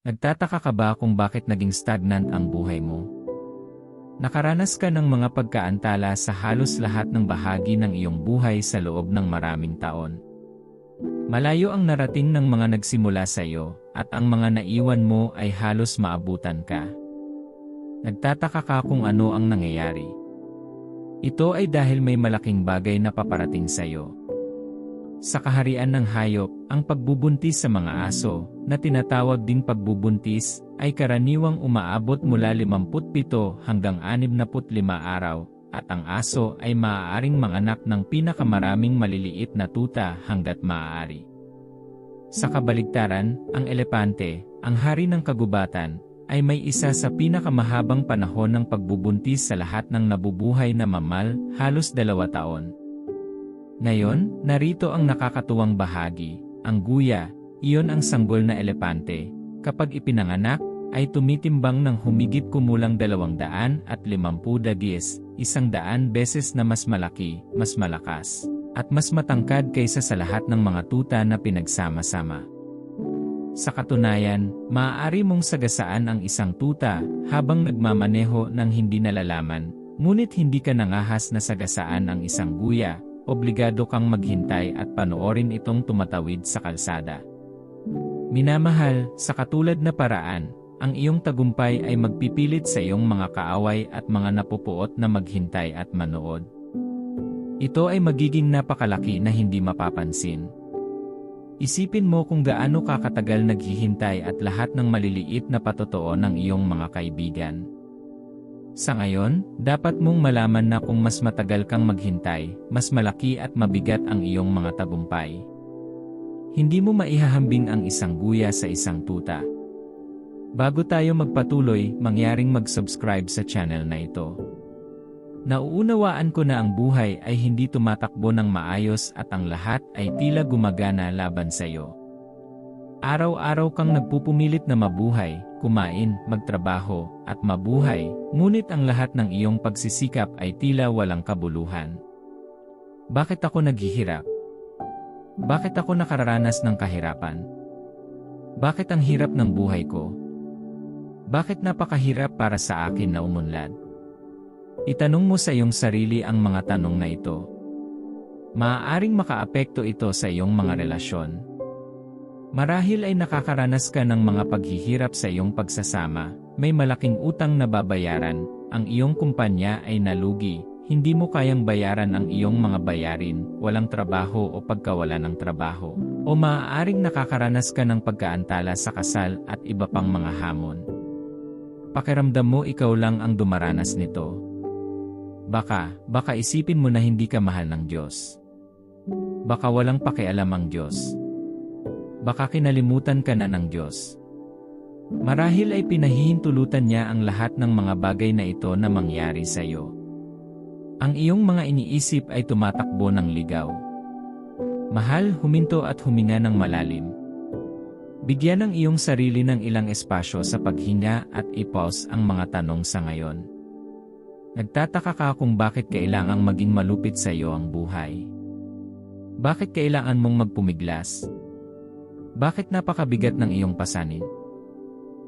Nagtataka ka ba kung bakit naging stagnant ang buhay mo? Nakaranas ka ng mga pagkaantala sa halos lahat ng bahagi ng iyong buhay sa loob ng maraming taon. Malayo ang narating ng mga nagsimula sa iyo, at ang mga naiwan mo ay halos maabutan ka. Nagtataka ka kung ano ang nangyayari. Ito ay dahil may malaking bagay na paparating sa iyo. Sa kaharian ng hayop, ang pagbubuntis sa mga aso, na tinatawag ding pagbubuntis, ay karaniwang umaabot mula 57 hanggang 65 araw, at ang aso ay maaaring manganak ng pinakamaraming maliliit na tuta hanggat maaari. Sa kabaligtaran, ang elepante, ang hari ng kagubatan, ay may isa sa pinakamahabang panahon ng pagbubuntis sa lahat ng nabubuhay na mamal, halos dalawa taon. Ngayon, narito ang nakakatuwang bahagi, ang guya, iyon ang sanggol na elepante. Kapag ipinanganak, ay tumitimbang ng humigit kumulang dalawang daan at limampu dagis, isang daan beses na mas malaki, mas malakas, at mas matangkad kaysa sa lahat ng mga tuta na pinagsama-sama. Sa katunayan, maaari mong sagasaan ang isang tuta habang nagmamaneho ng hindi nalalaman, ngunit hindi ka nangahas na sagasaan ang isang guya, obligado kang maghintay at panoorin itong tumatawid sa kalsada. Minamahal, sa katulad na paraan, ang iyong tagumpay ay magpipilit sa iyong mga kaaway at mga napupuot na maghintay at manood. Ito ay magiging napakalaki na hindi mapapansin. Isipin mo kung gaano kakatagal naghihintay at lahat ng maliliit na patotoo ng iyong mga kaibigan. Sa ngayon, dapat mong malaman na kung mas matagal kang maghintay, mas malaki at mabigat ang iyong mga tagumpay. Hindi mo maihahambing ang isang guya sa isang tuta. Bago tayo magpatuloy, mangyaring mag-subscribe sa channel na ito. Nauunawaan ko na ang buhay ay hindi tumatakbo ng maayos at ang lahat ay tila gumagana laban sa iyo. Araw-araw kang nagpupumilit na mabuhay, kumain, magtrabaho, at mabuhay, ngunit ang lahat ng iyong pagsisikap ay tila walang kabuluhan. Bakit ako naghihirap? Bakit ako nakararanas ng kahirapan? Bakit ang hirap ng buhay ko? Bakit napakahirap para sa akin na umunlad? Itanong mo sa iyong sarili ang mga tanong na ito. Maaaring makaapekto ito sa iyong mga relasyon. Marahil ay nakakaranas ka ng mga paghihirap sa iyong pagsasama, may malaking utang na babayaran, ang iyong kumpanya ay nalugi, hindi mo kayang bayaran ang iyong mga bayarin, walang trabaho o pagkawala ng trabaho, o maaaring nakakaranas ka ng pagkaantala sa kasal at iba pang mga hamon. Pakiramdam mo ikaw lang ang dumaranas nito. Baka, baka isipin mo na hindi ka mahal ng Diyos. Baka walang pakialam ang Diyos. Baka kinalimutan ka na ng Diyos. Marahil ay pinahihintulutan niya ang lahat ng mga bagay na ito na mangyari sa iyo. Ang iyong mga iniisip ay tumatakbo ng ligaw. Mahal, huminto at huminga ng malalim. Bigyan ng iyong sarili ng ilang espasyo sa paghinga at i-pause ang mga tanong sa ngayon. Nagtataka ka kung bakit kailangang maging malupit sa iyo ang buhay. Bakit kailangan mong magpumiglas? Bakit napakabigat ng iyong pasanin?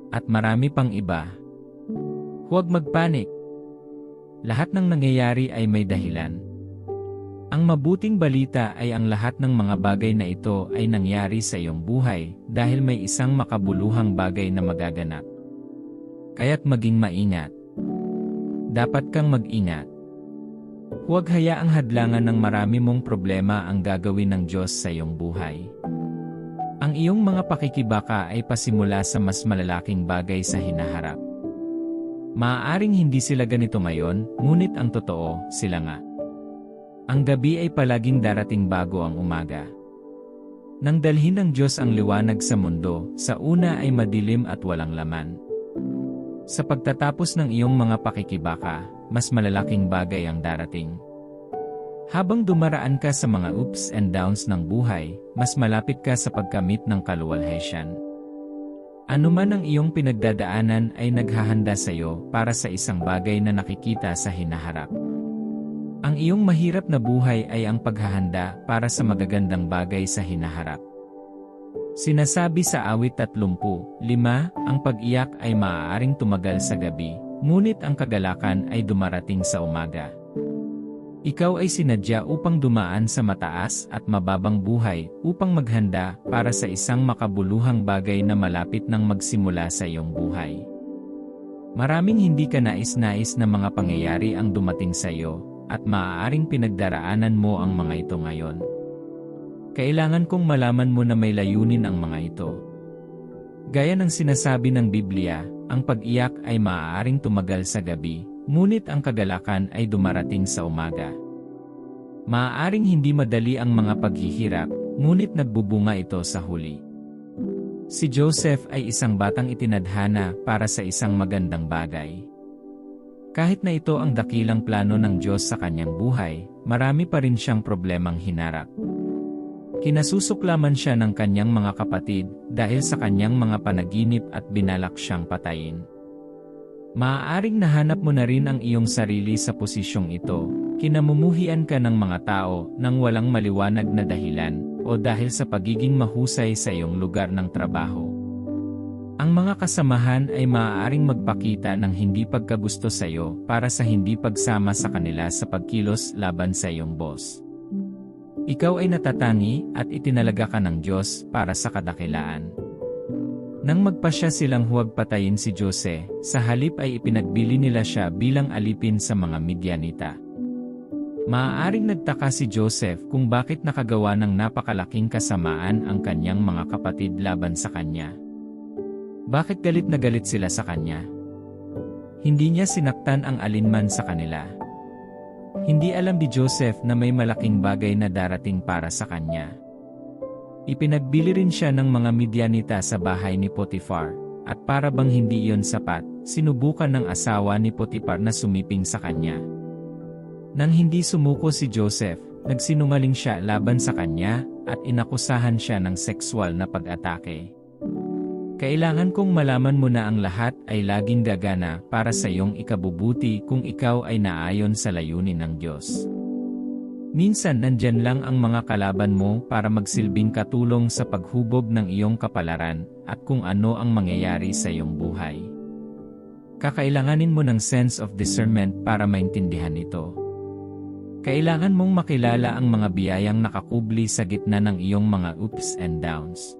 At marami pang iba. Huwag magpanik. Lahat ng nangyayari ay may dahilan. Ang mabuting balita ay ang lahat ng mga bagay na ito ay nangyari sa iyong buhay dahil may isang makabuluhang bagay na magaganap. Kaya't maging maingat dapat kang mag-ingat. Huwag hayaang hadlangan ng marami mong problema ang gagawin ng Diyos sa iyong buhay. Ang iyong mga pakikibaka ay pasimula sa mas malalaking bagay sa hinaharap. Maaaring hindi sila ganito ngayon, ngunit ang totoo, sila nga. Ang gabi ay palaging darating bago ang umaga. Nang dalhin ng Diyos ang liwanag sa mundo, sa una ay madilim at walang laman. Sa pagtatapos ng iyong mga pakikibaka, mas malalaking bagay ang darating. Habang dumaraan ka sa mga ups and downs ng buhay, mas malapit ka sa pagkamit ng kaluwalhatian. Ano man ang iyong pinagdadaanan ay naghahanda sa iyo para sa isang bagay na nakikita sa hinaharap. Ang iyong mahirap na buhay ay ang paghahanda para sa magagandang bagay sa hinaharap. Sinasabi sa awit 35, ang pag-iyak ay maaaring tumagal sa gabi, ngunit ang kagalakan ay dumarating sa umaga. Ikaw ay sinadya upang dumaan sa mataas at mababang buhay upang maghanda para sa isang makabuluhang bagay na malapit nang magsimula sa iyong buhay. Maraming hindi ka nais-nais na mga pangyayari ang dumating sa iyo, at maaaring pinagdaraanan mo ang mga ito ngayon. Kailangan kong malaman mo na may layunin ang mga ito. Gaya ng sinasabi ng Biblia, ang pag-iyak ay maaaring tumagal sa gabi, ngunit ang kagalakan ay dumarating sa umaga. Maaaring hindi madali ang mga paghihirap, ngunit nagbubunga ito sa huli. Si Joseph ay isang batang itinadhana para sa isang magandang bagay. Kahit na ito ang dakilang plano ng Diyos sa kanyang buhay, marami pa rin siyang problemang hinarap. Kinasusuklaman siya ng kanyang mga kapatid dahil sa kanyang mga panaginip at binalak siyang patayin. Maaaring nahanap mo na rin ang iyong sarili sa posisyong ito, kinamumuhian ka ng mga tao nang walang maliwanag na dahilan o dahil sa pagiging mahusay sa iyong lugar ng trabaho. Ang mga kasamahan ay maaaring magpakita ng hindi pagkagusto sa iyo para sa hindi pagsama sa kanila sa pagkilos laban sa iyong boss. Ikaw ay natatangi at itinalaga ka ng Diyos para sa kadakilaan. Nang magpasya silang huwag patayin si Jose, sa halip ay ipinagbili nila siya bilang alipin sa mga Midianita. Maaaring nagtaka si Joseph kung bakit nakagawa ng napakalaking kasamaan ang kanyang mga kapatid laban sa kanya. Bakit galit na galit sila sa kanya? Hindi niya sinaktan ang alinman sa kanila. Hindi alam ni Joseph na may malaking bagay na darating para sa kanya. Ipinagbili rin siya ng mga Midianita sa bahay ni Potiphar, at para bang hindi iyon sapat, sinubukan ng asawa ni Potiphar na sumiping sa kanya. Nang hindi sumuko si Joseph, nagsinungaling siya laban sa kanya, at inakusahan siya ng sexual na pag-atake. Kailangan kong malaman mo na ang lahat ay laging gagana para sa iyong ikabubuti kung ikaw ay naayon sa layunin ng Diyos. Minsan nandyan lang ang mga kalaban mo para magsilbing katulong sa paghubog ng iyong kapalaran at kung ano ang mangyayari sa iyong buhay. Kakailanganin mo ng sense of discernment para maintindihan ito. Kailangan mong makilala ang mga biyayang nakakubli sa gitna ng iyong mga ups and downs.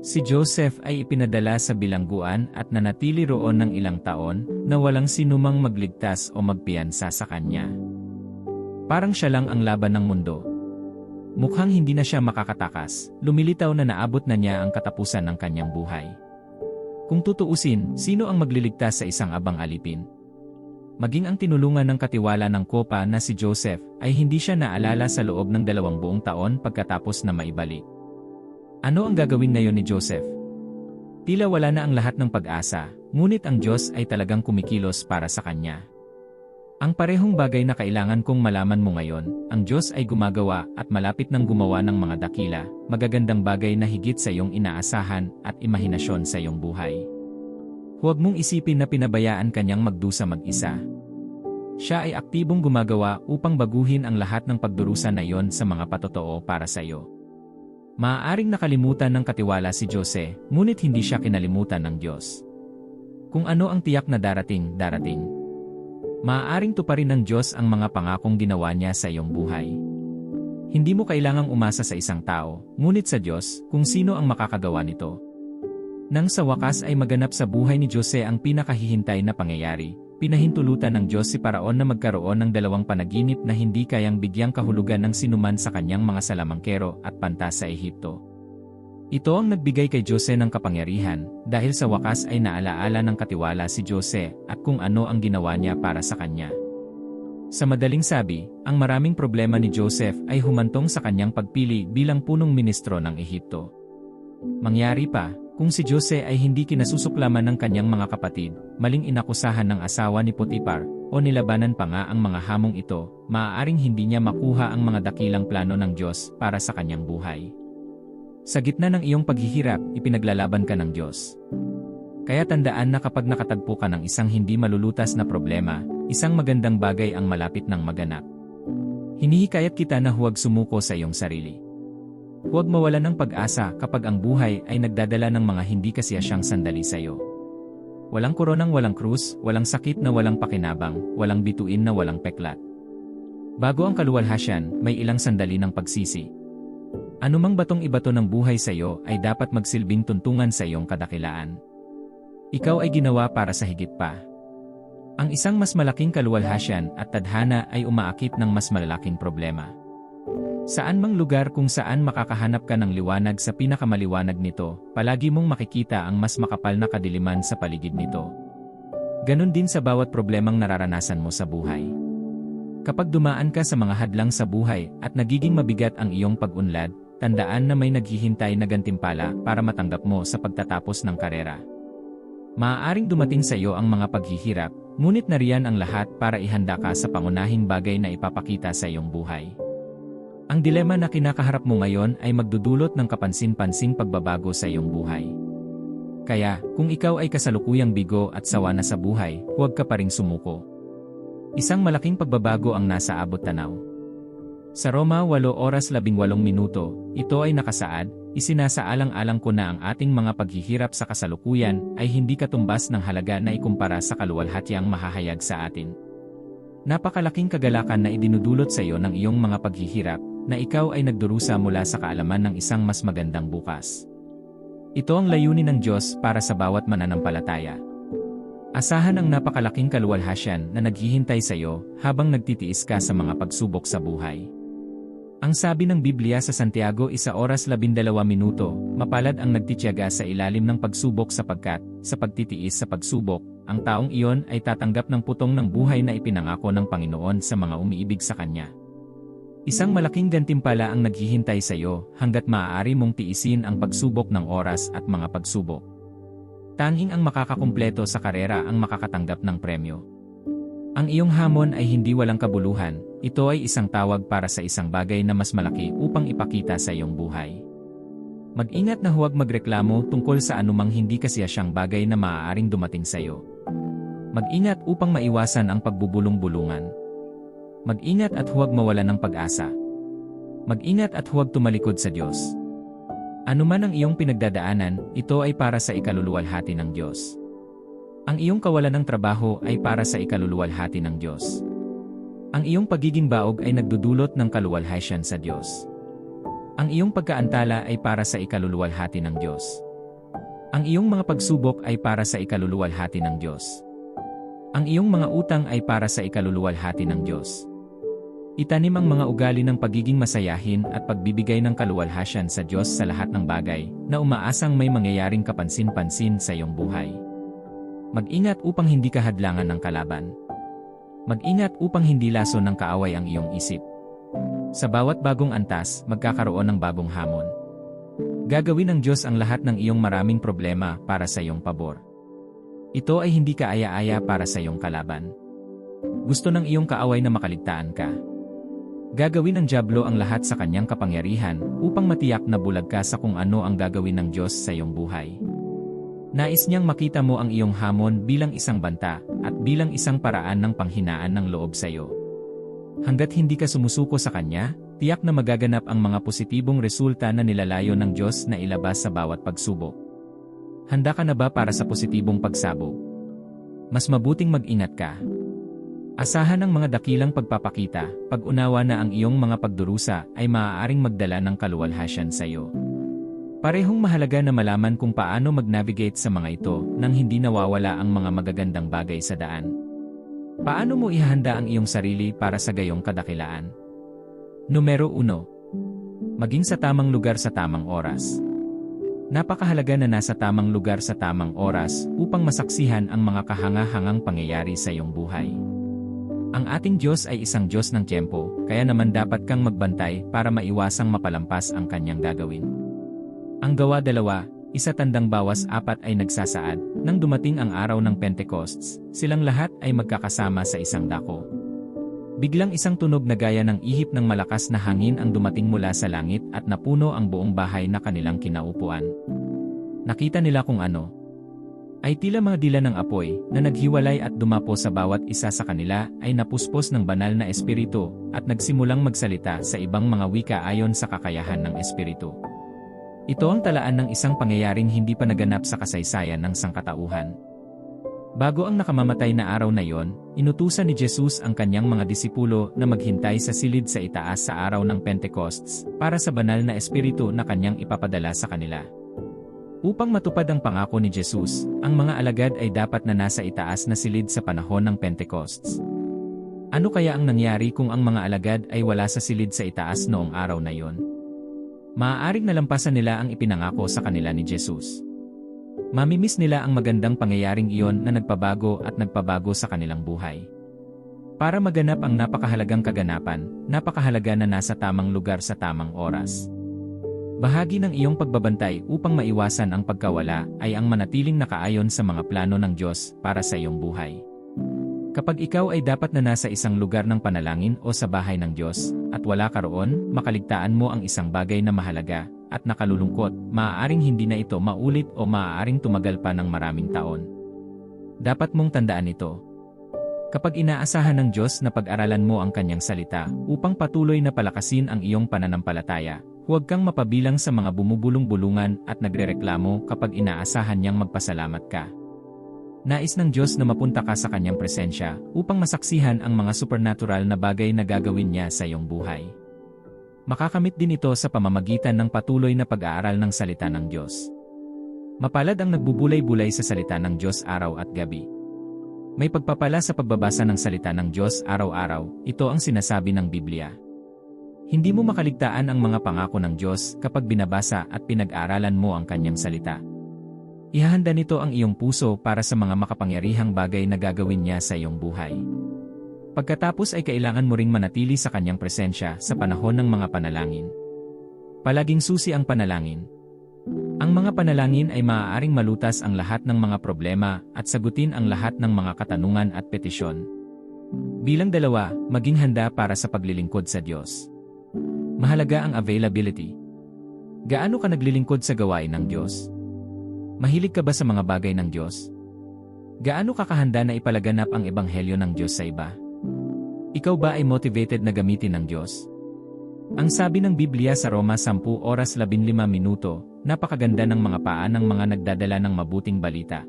Si Joseph ay ipinadala sa bilangguan at nanatili roon ng ilang taon na walang sinumang magligtas o magpiyansa sa kanya. Parang siya lang ang laban ng mundo. Mukhang hindi na siya makakatakas, lumilitaw na naabot na niya ang katapusan ng kanyang buhay. Kung tutuusin, sino ang magliligtas sa isang abang alipin? Maging ang tinulungan ng katiwala ng kopa na si Joseph ay hindi siya naalala sa loob ng dalawang buong taon pagkatapos na maibalik. Ano ang gagawin ngayon ni Joseph? Tila wala na ang lahat ng pag-asa, ngunit ang Diyos ay talagang kumikilos para sa kanya. Ang parehong bagay na kailangan kong malaman mo ngayon, ang Diyos ay gumagawa at malapit nang gumawa ng mga dakila, magagandang bagay na higit sa iyong inaasahan at imahinasyon sa iyong buhay. Huwag mong isipin na pinabayaan kanyang magdusa mag-isa. Siya ay aktibong gumagawa upang baguhin ang lahat ng pagdurusa na iyon sa mga patotoo para sa iyo. Maaaring nakalimutan ng katiwala si Jose, ngunit hindi siya kinalimutan ng Diyos. Kung ano ang tiyak na darating, darating. Maaaring tuparin ng Diyos ang mga pangakong ginawa niya sa iyong buhay. Hindi mo kailangang umasa sa isang tao, ngunit sa Diyos, kung sino ang makakagawa nito. Nang sa wakas ay maganap sa buhay ni Jose ang pinakahihintay na pangyayari, pinahintulutan ng Diyos si Paraon na magkaroon ng dalawang panaginip na hindi kayang bigyang kahulugan ng sinuman sa kanyang mga salamangkero at pantas sa Ehipto. Ito ang nagbigay kay Jose ng kapangyarihan, dahil sa wakas ay naalaala ng katiwala si Jose at kung ano ang ginawa niya para sa kanya. Sa madaling sabi, ang maraming problema ni Joseph ay humantong sa kanyang pagpili bilang punong ministro ng Ehipto. Mangyari pa, kung si Jose ay hindi kinasusuklaman ng kanyang mga kapatid, maling inakusahan ng asawa ni Potipar, o nilabanan pa nga ang mga hamong ito, maaaring hindi niya makuha ang mga dakilang plano ng Diyos para sa kanyang buhay. Sa gitna ng iyong paghihirap, ipinaglalaban ka ng Diyos. Kaya tandaan na kapag nakatagpo ka ng isang hindi malulutas na problema, isang magandang bagay ang malapit ng maganap. Hinihikayat kita na huwag sumuko sa iyong sarili. Huwag mawala ng pag-asa kapag ang buhay ay nagdadala ng mga hindi kasiyasyang sandali sa iyo. Walang koronang walang krus, walang sakit na walang pakinabang, walang bituin na walang peklat. Bago ang kaluwalhasyan, may ilang sandali ng pagsisi. Anumang batong ibato ng buhay sa iyo ay dapat magsilbing tuntungan sa iyong kadakilaan. Ikaw ay ginawa para sa higit pa. Ang isang mas malaking kaluwalhasyan at tadhana ay umaakit ng mas malalaking problema. Saan mang lugar kung saan makakahanap ka ng liwanag sa pinakamaliwanag nito, palagi mong makikita ang mas makapal na kadiliman sa paligid nito. Ganon din sa bawat problemang nararanasan mo sa buhay. Kapag dumaan ka sa mga hadlang sa buhay at nagiging mabigat ang iyong pag-unlad, tandaan na may naghihintay na gantimpala para matanggap mo sa pagtatapos ng karera. Maaaring dumating sa iyo ang mga paghihirap, ngunit nariyan ang lahat para ihanda ka sa pangunahing bagay na ipapakita sa iyong buhay. Ang dilema na kinakaharap mo ngayon ay magdudulot ng kapansin-pansing pagbabago sa iyong buhay. Kaya, kung ikaw ay kasalukuyang bigo at sawa na sa buhay, huwag ka pa ring sumuko. Isang malaking pagbabago ang nasa abot tanaw. Sa Roma 8 oras 18 minuto, ito ay nakasaad, isinasaalang-alang ko na ang ating mga paghihirap sa kasalukuyan ay hindi katumbas ng halaga na ikumpara sa kaluwalhatyang mahahayag sa atin. Napakalaking kagalakan na idinudulot sa iyo ng iyong mga paghihirap, na ikaw ay nagdurusa mula sa kaalaman ng isang mas magandang bukas. Ito ang layunin ng Diyos para sa bawat mananampalataya. Asahan ang napakalaking kaluwalhasyan na naghihintay sa iyo habang nagtitiis ka sa mga pagsubok sa buhay. Ang sabi ng Biblia sa Santiago isa oras labindalawa minuto, mapalad ang nagtitiyaga sa ilalim ng pagsubok sapagkat, sa pagtitiis sa pagsubok, ang taong iyon ay tatanggap ng putong ng buhay na ipinangako ng Panginoon sa mga umiibig sa Kanya. Isang malaking gantimpala ang naghihintay sa iyo hanggat maaari mong tiisin ang pagsubok ng oras at mga pagsubok. Tanging ang makakakumpleto sa karera ang makakatanggap ng premyo. Ang iyong hamon ay hindi walang kabuluhan, ito ay isang tawag para sa isang bagay na mas malaki upang ipakita sa iyong buhay. Mag-ingat na huwag magreklamo tungkol sa anumang hindi kasiyasyang bagay na maaaring dumating sa iyo. Mag-ingat upang maiwasan ang pagbubulong-bulungan. Mag-ingat at huwag mawala ng pag-asa. Mag-ingat at huwag tumalikod sa Diyos. Ano man ang iyong pinagdadaanan, ito ay para sa ikaluluwalhati ng Diyos. Ang iyong kawalan ng trabaho ay para sa ikaluluwalhati ng Diyos. Ang iyong pagiging baog ay nagdudulot ng kaluwalhatian sa Diyos. Ang iyong pagkaantala ay para sa ikaluluwalhati ng Diyos. Ang iyong mga pagsubok ay para sa ikaluluwalhati ng Diyos. Ang iyong mga utang ay para sa ikaluluwalhati ng Diyos. Itanim ang mga ugali ng pagiging masayahin at pagbibigay ng kaluwalhasyan sa Diyos sa lahat ng bagay na umaasang may mangyayaring kapansin-pansin sa iyong buhay. Mag-ingat upang hindi ka hadlangan ng kalaban. Mag-ingat upang hindi laso ng kaaway ang iyong isip. Sa bawat bagong antas, magkakaroon ng bagong hamon. Gagawin ng Diyos ang lahat ng iyong maraming problema para sa iyong pabor. Ito ay hindi kaaya-aya para sa iyong kalaban. Gusto ng iyong kaaway na makaligtaan ka. Gagawin ng Diablo ang lahat sa kanyang kapangyarihan upang matiyak na bulag ka sa kung ano ang gagawin ng Diyos sa iyong buhay. Nais niyang makita mo ang iyong hamon bilang isang banta at bilang isang paraan ng panghinaan ng loob sa iyo. Hanggat hindi ka sumusuko sa Kanya, tiyak na magaganap ang mga positibong resulta na nilalayo ng Diyos na ilabas sa bawat pagsubok. Handa ka na ba para sa positibong pagsabog? Mas mabuting mag-ingat ka. Asahan ng mga dakilang pagpapakita, pag-unawa na ang iyong mga pagdurusa ay maaaring magdala ng kaluwalhasyan sa iyo. Parehong mahalaga na malaman kung paano mag-navigate sa mga ito nang hindi nawawala ang mga magagandang bagay sa daan. Paano mo ihahanda ang iyong sarili para sa gayong kadakilaan? Numero 1. Maging sa tamang lugar sa tamang oras. Napakahalaga na nasa tamang lugar sa tamang oras upang masaksihan ang mga kahanga-hangang pangyayari sa iyong buhay. Ang ating Diyos ay isang Diyos ng tiyempo, kaya naman dapat kang magbantay para maiwasang mapalampas ang kanyang gagawin. Ang gawa dalawa, isa tandang bawas apat ay nagsasaad, nang dumating ang araw ng Pentecosts, silang lahat ay magkakasama sa isang dako. Biglang isang tunog na gaya ng ihip ng malakas na hangin ang dumating mula sa langit at napuno ang buong bahay na kanilang kinaupuan. Nakita nila kung ano. ay tila mga dila ng apoy na naghiwalay at dumapo sa bawat isa sa kanila ay napuspos ng banal na espiritu at nagsimulang magsalita sa ibang mga wika ayon sa kakayahan ng espiritu. Ito ang talaan ng isang pangyayaring hindi pa naganap sa kasaysayan ng sangkatauhan. Bago ang nakamamatay na araw na yon, inutusan ni Jesus ang kanyang mga disipulo na maghintay sa silid sa itaas sa araw ng Pentecosts para sa banal na espiritu na kanyang ipapadala sa kanila. Upang matupad ang pangako ni Jesus, ang mga alagad ay dapat na nasa itaas na silid sa panahon ng Pentecosts. Ano kaya ang nangyari kung ang mga alagad ay wala sa silid sa itaas noong araw na yon? Maaaring nalampasan nila ang ipinangako sa kanila ni Jesus. Mamimiss nila ang magandang pangyayaring iyon na nagpabago at nagpabago sa kanilang buhay. Para maganap ang napakahalagang kaganapan, napakahalaga na nasa tamang lugar sa tamang oras. Bahagi ng iyong pagbabantay upang maiwasan ang pagkawala ay ang manatiling nakaayon sa mga plano ng Diyos para sa iyong buhay. Kapag ikaw ay dapat na nasa isang lugar ng panalangin o sa bahay ng Diyos, at wala ka roon, makaligtaan mo ang isang bagay na mahalaga, at nakalulungkot, maaaring hindi na ito maulit o maaaring tumagal pa ng maraming taon. Dapat mong tandaan ito. Kapag inaasahan ng Diyos na pag-aralan mo ang kanyang salita upang patuloy na palakasin ang iyong pananampalataya, Huwag kang mapabilang sa mga bumubulong-bulungan at nagrereklamo kapag inaasahan niyang magpasalamat ka. Nais ng Diyos na mapunta ka sa kanyang presensya upang masaksihan ang mga supernatural na bagay na gagawin niya sa iyong buhay. Makakamit din ito sa pamamagitan ng patuloy na pag-aaral ng salita ng Diyos. Mapalad ang nagbubulay-bulay sa salita ng Diyos araw at gabi. May pagpapala sa pagbabasa ng salita ng Diyos araw-araw, ito ang sinasabi ng Biblia. Hindi mo makaligtaan ang mga pangako ng Diyos kapag binabasa at pinag-aralan mo ang kanyang salita. Ihahanda nito ang iyong puso para sa mga makapangyarihang bagay na gagawin niya sa iyong buhay. Pagkatapos ay kailangan mo ring manatili sa kanyang presensya sa panahon ng mga panalangin. Palaging susi ang panalangin. Ang mga panalangin ay maaaring malutas ang lahat ng mga problema at sagutin ang lahat ng mga katanungan at petisyon. Bilang dalawa, maging handa para sa paglilingkod sa Diyos. Mahalaga ang availability. Gaano ka naglilingkod sa gawain ng Diyos? Mahilig ka ba sa mga bagay ng Diyos? Gaano ka kahanda na ipalaganap ang ebanghelyo ng Diyos sa iba? Ikaw ba ay motivated na gamitin ng Diyos? Ang sabi ng Biblia sa Roma 10 oras 15 minuto, napakaganda ng mga paa ng mga nagdadala ng mabuting balita.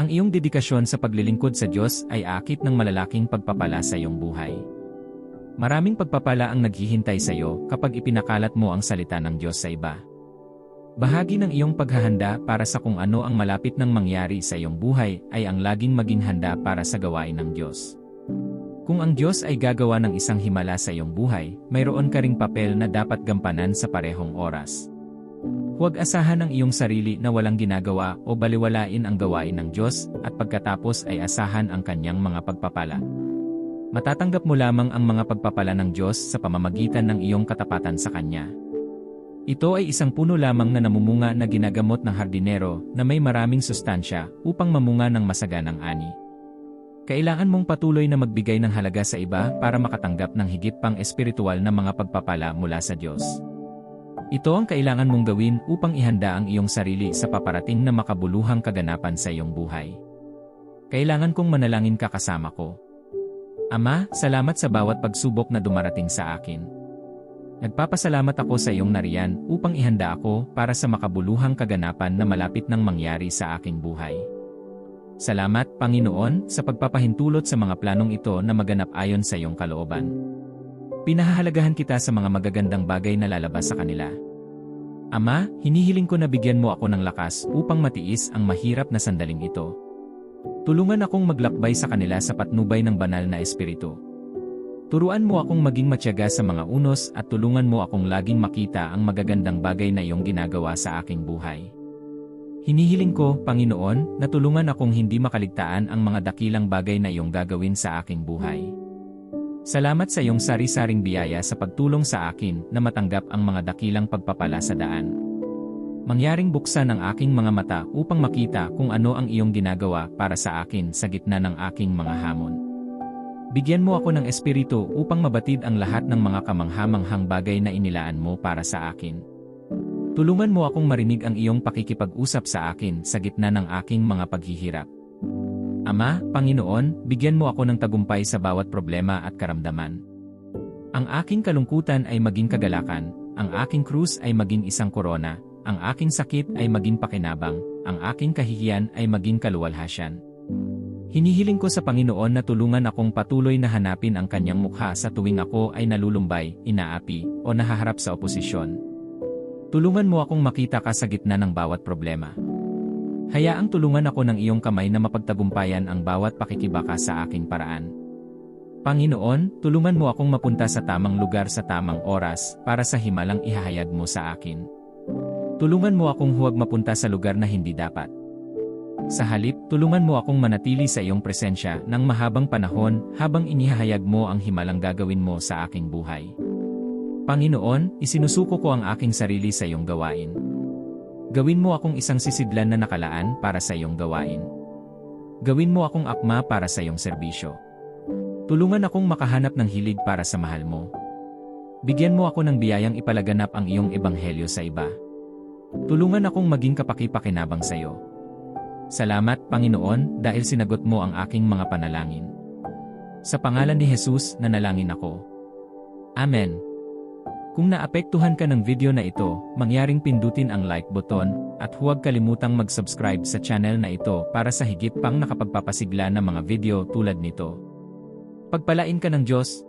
Ang iyong dedikasyon sa paglilingkod sa Diyos ay akit ng malalaking pagpapala sa iyong buhay. Maraming pagpapala ang naghihintay sa iyo kapag ipinakalat mo ang salita ng Diyos sa iba. Bahagi ng iyong paghahanda para sa kung ano ang malapit nang mangyari sa iyong buhay ay ang laging maging handa para sa gawain ng Diyos. Kung ang Diyos ay gagawa ng isang himala sa iyong buhay, mayroon ka ring papel na dapat gampanan sa parehong oras. Huwag asahan ang iyong sarili na walang ginagawa o baliwalain ang gawain ng Diyos at pagkatapos ay asahan ang kanyang mga pagpapala. Matatanggap mo lamang ang mga pagpapala ng Diyos sa pamamagitan ng iyong katapatan sa Kanya. Ito ay isang puno lamang na namumunga na ginagamot ng hardinero na may maraming sustansya upang mamunga ng masaganang ani. Kailangan mong patuloy na magbigay ng halaga sa iba para makatanggap ng higit pang espiritual na mga pagpapala mula sa Diyos. Ito ang kailangan mong gawin upang ihanda ang iyong sarili sa paparating na makabuluhang kaganapan sa iyong buhay. Kailangan kong manalangin ka kasama ko. Ama, salamat sa bawat pagsubok na dumarating sa akin. Nagpapasalamat ako sa iyong nariyan upang ihanda ako para sa makabuluhang kaganapan na malapit nang mangyari sa aking buhay. Salamat, Panginoon, sa pagpapahintulot sa mga planong ito na maganap ayon sa iyong kalooban. Pinahahalagahan kita sa mga magagandang bagay na lalabas sa kanila. Ama, hinihiling ko na bigyan mo ako ng lakas upang matiis ang mahirap na sandaling ito. Tulungan akong maglakbay sa kanila sa patnubay ng banal na espiritu. Turuan mo akong maging matyaga sa mga unos at tulungan mo akong laging makita ang magagandang bagay na iyong ginagawa sa aking buhay. Hinihiling ko, Panginoon, na tulungan akong hindi makaligtaan ang mga dakilang bagay na iyong gagawin sa aking buhay. Salamat sa iyong sari-saring biyaya sa pagtulong sa akin na matanggap ang mga dakilang pagpapala sa daan. Mangyaring buksan ang aking mga mata upang makita kung ano ang iyong ginagawa para sa akin sa gitna ng aking mga hamon. Bigyan mo ako ng espiritu upang mabatid ang lahat ng mga kamanghamanghang bagay na inilaan mo para sa akin. Tulungan mo akong marinig ang iyong pakikipag-usap sa akin sa gitna ng aking mga paghihirap. Ama, Panginoon, bigyan mo ako ng tagumpay sa bawat problema at karamdaman. Ang aking kalungkutan ay maging kagalakan, ang aking krus ay maging isang korona, ang aking sakit ay maging pakinabang, ang aking kahihiyan ay maging kaluwalhasyan. Hinihiling ko sa Panginoon na tulungan akong patuloy na hanapin ang kanyang mukha sa tuwing ako ay nalulumbay, inaapi, o nahaharap sa oposisyon. Tulungan mo akong makita ka sa gitna ng bawat problema. Hayaang tulungan ako ng iyong kamay na mapagtagumpayan ang bawat pakikibaka sa aking paraan. Panginoon, tulungan mo akong mapunta sa tamang lugar sa tamang oras para sa himalang ihahayag mo sa akin. Tulungan mo akong huwag mapunta sa lugar na hindi dapat. Sa halip, tulungan mo akong manatili sa iyong presensya ng mahabang panahon habang inihahayag mo ang himalang gagawin mo sa aking buhay. Panginoon, isinusuko ko ang aking sarili sa iyong gawain. Gawin mo akong isang sisidlan na nakalaan para sa iyong gawain. Gawin mo akong akma para sa iyong serbisyo. Tulungan akong makahanap ng hilig para sa mahal mo. Bigyan mo ako ng biyayang ipalaganap ang iyong ebanghelyo sa iba. Tulungan akong maging kapakipakinabang sa iyo. Salamat, Panginoon, dahil sinagot mo ang aking mga panalangin. Sa pangalan ni Jesus, nanalangin ako. Amen. Kung naapektuhan ka ng video na ito, mangyaring pindutin ang like button, at huwag kalimutang mag-subscribe sa channel na ito para sa higit pang nakapagpapasigla ng mga video tulad nito. Pagpalain ka ng Diyos,